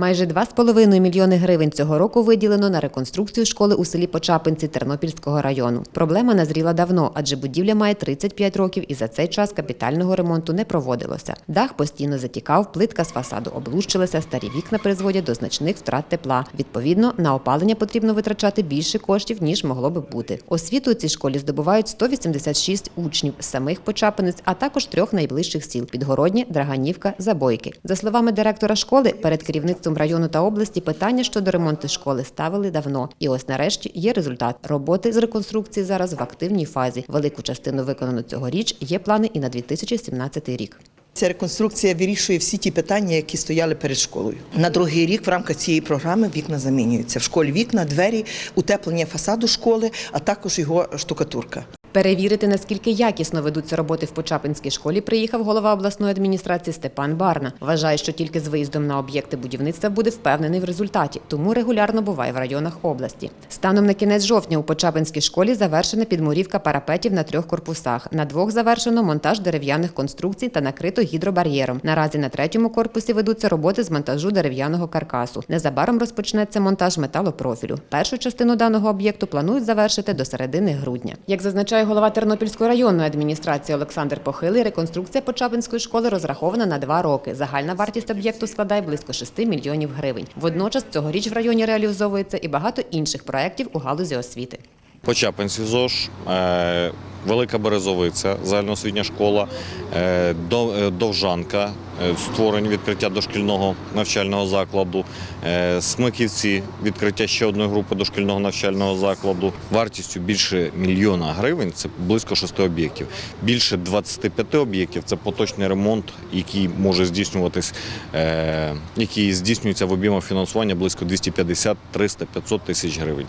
Майже 2,5 мільйони гривень цього року виділено на реконструкцію школи у селі Почапинці Тернопільського району. Проблема назріла давно, адже будівля має 35 років і за цей час капітального ремонту не проводилося. Дах постійно затікав, плитка з фасаду облущилася, старі вікна призводять до значних втрат тепла. Відповідно, на опалення потрібно витрачати більше коштів, ніж могло би бути. Освіту у цій школі здобувають 186 учнів самих Почапинець, а також трьох найближчих сіл Підгороднє, Драганівка, Забойки. За словами директора школи, перед керівництвом району та області питання щодо ремонту школи ставили давно. І ось нарешті є результат. Роботи з реконструкції зараз в активній фазі. Велику частину виконано цьогоріч. Є плани і на 2017 рік. Ця реконструкція вирішує всі ті питання, які стояли перед школою. На другий рік в рамках цієї програми вікна замінюються. В школі вікна, двері, утеплення фасаду школи, а також його штукатурка. Перевірити, наскільки якісно ведуться роботи в Почапинській школі, приїхав голова обласної адміністрації Степан Барна. Вважає, що тільки з виїздом на об'єкти будівництва буде впевнений в результаті, тому регулярно буває в районах області. Станом на кінець жовтня у Почапинській школі завершена підмурівка парапетів на трьох корпусах. На двох завершено монтаж дерев'яних конструкцій та накрито гідробар'єром. Наразі на третьому корпусі ведуться роботи з монтажу дерев'яного каркасу. Незабаром розпочнеться монтаж металопрофілю. Першу частину даного об'єкту планують завершити до середини грудня. Як зазначає голова Тернопільської районної адміністрації Олександр Похилий, реконструкція Почапинської школи розрахована на два роки. Загальна вартість об'єкту складає близько 6 мільйонів гривень. Водночас цьогоріч в районі реалізовується і багато інших проєктів у галузі освіти. Почапинський ЗОЖ, е, Велика Березовиця, загальноосвітня школа, е, е, Довжанка, е, створення відкриття дошкільного навчального закладу, Смиківці, відкриття ще одної групи дошкільного навчального закладу. Вартістю більше мільйона гривень це близько шести об'єктів. Більше 25 об'єктів це поточний ремонт, який може здійснюватись, який здійснюється в об'ємах фінансування близько 250, 300, 500 тисяч гривень.